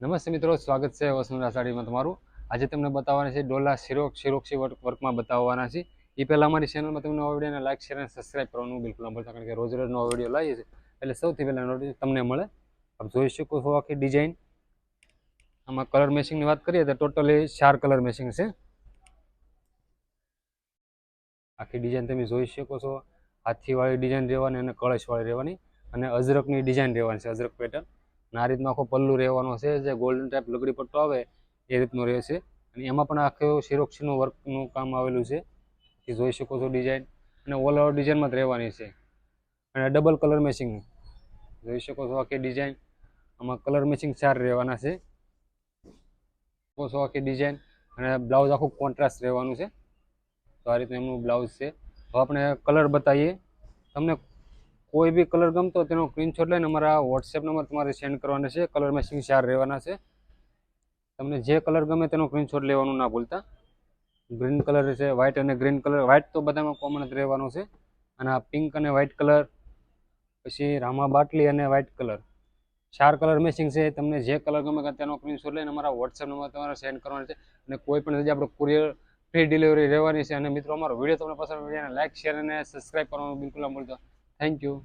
નમસ્તે મિત્રો, સ્વાગત છે વસુંધરા સાડીમાં તમારું. આજે તમને બતાવવાના છે ડોલા શિરોક, શિરોક્ષી વર્ક, વર્કમાં બતાવવાના છે. એ પહેલાં અમારી ચેનલમાં તમને નવા વિડીયોને લાઈક શેર અને સબસ્ક્રાઈબ કરવાનું બિલકુલ ન ભૂલતા, કારણ કે રોજ રોજ નવો વીડિયો લાવીએ છીએ. એટલે સૌથી પહેલાં નોટિસ તમને મળે. આપ જોઈ શકો છો આખી ડિઝાઇન આમાં કલર મેચિંગની વાત કરીએ તો ટોટલી ચાર કલર મેચિંગ છે. આખી ડિઝાઇન તમે જોઈ શકો છો. હાથીવાળી ડિઝાઇન રહેવાની અને કળશવાળી રહેવાની અને અજરકની ડિઝાઇન રહેવાની છે, અજરક પેટર્ન અને આ રીતનો આખો પલ્લુ રહેવાનો છે, જે ગોલ્ડન ટાઈપ લગડી પટ્ટો આવે, એ રીતનો રહેશે. અને એમાં પણ આખું શિરોક્ષીનું વર્કનું કામ આવેલું છે એ જોઈ શકો છો ડિઝાઇન અને ઓલ ઓવર ડિઝાઇનમાં જ રહેવાની છે. અને ડબલ કલર મેચિંગ જોઈ શકો છો આખી ડિઝાઇન આમાં કલર મેચિંગ ચાર રહેવાના છે. શકો છો આખી ડિઝાઇન અને બ્લાઉઝ આખું કોન્ટ્રાસ્ટ રહેવાનું છે. તો આ રીતનું એમનું બ્લાઉઝ છે. તો આપણે કલર બતાવીએ. તમને કોઈ બી કલર ગમતો તેનો સ્ક્રીનશોટ લઈને અમારા વોટ્સએપ નંબર તમારે સેન્ડ કરવાનો છે. કલર મેચિંગ ચાર રહેવાના છે. તમને જે કલર ગમે તેનો સ્ક્રીનશોટ લેવાનું ના ભૂલતા. ગ્રીન કલર છે વ્હાઇટ અને ગ્રીન કલર વ્હાઇટ તો બધામાં કોમન જ રહેવાનો છે. અને આ પિંક અને વ્હાઇટ કલર પછી રામા બાટલી અને વ્હાઇટ કલર ચાર કલર મેચિંગ છે. તમને જે કલર ગમે તેનો સ્ક્રીનશોટ લઈને અમારા વોટ્સએપ નંબર તમારે સેન્ડ કરવાનો છે. અને કોઈ પણ જગ્યાએ આપણે કુરિયર ફ્રી ડિલિવરી રહેવાની છે. અને મિત્રો, અમારો વીડિયો તમને પસંદ વિડીયોને લાઇક શેર અને સબસ્ક્રાઈબ કરવાનું બિલકુલ ના ભૂલતા. thank you.